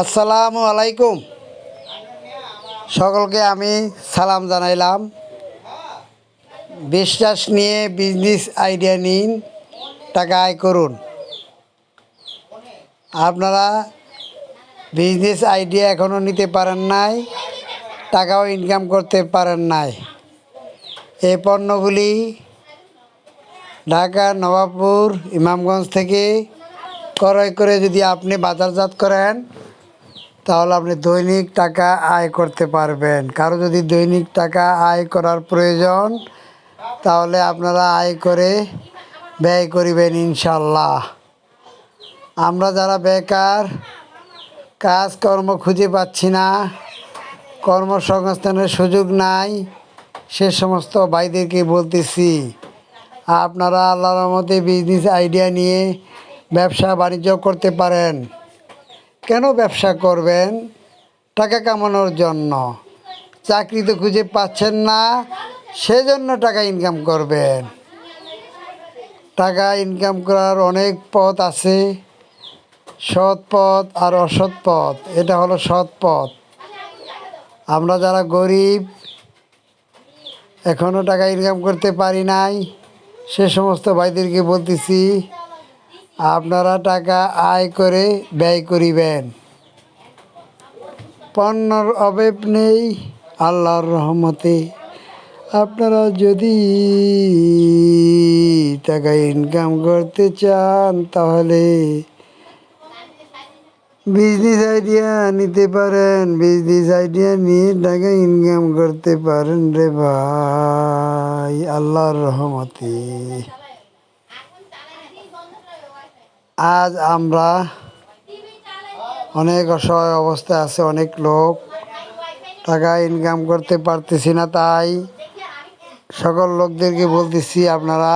আসসালামু আলাইকুম। সকলকে আমি সালাম জানাইলাম। বিশ্বাস নিয়ে বিজনেস আইডিয়া নিন, টাকা আয় করুন। আপনারা বিজনেস আইডিয়া এখনও নিতে পারেন নাই, টাকাও ইনকাম করতে পারেন নাই। এই পণ্যগুলি ঢাকা, নবাবপুর, ইমামগঞ্জ থেকে ক্রয় করে যদি আপনি বাজারজাত করেন তাহলে আপনি দৈনিক টাকা আয় করতে পারবেন। কারও যদি দৈনিক টাকা আয় করার প্রয়োজন, তাহলে আপনারা আয় করে ব্যয় করিবেন ইনশাল্লাহ। আমরা যারা বেকার, কাজকর্ম খুঁজে পাচ্ছি না, কর্মসংস্থানের সুযোগ নাই, সে সমস্ত ভাইদেরকে বলতেছি, আপনারা আল্লাহর রহমতে বিজনেস আইডিয়া নিয়ে ব্যবসা বাণিজ্য করতে পারেন। কেন ব্যবসা করবেন? টাকা কামানোর জন্য। চাকরি তো খুঁজে পাচ্ছেন না, সেজন্য টাকা ইনকাম করবেন। টাকা ইনকাম করার অনেক পথ আছে। সৎ পথ আর অসৎ পথ, এটা হলো সৎ পথ। আমরা যারা গরিব এখনও টাকা ইনকাম করতে পারি নাই, সে সমস্ত ভাইদেরকে বলতেছি আপনারা টাকা আয় করে ব্যয় করিবেন। পণ্যর অভাব নেই আল্লাহর রহমতে। আপনারা যদি টাকা ইনকাম করতে চান, তাহলে বিজনেস আইডিয়া নিতে পারেন। বিজনেস আইডিয়া নিয়ে টাকা ইনকাম করতে পারেন রে ভাই, আল্লাহর রহমতে। আজ আমরা অনেক অসহায় অবস্থায় আছে, অনেক লোক। টাকা ইনকাম করতে পারতেছি না, তাই সকল লোকদেরকে বলতেছি আপনারা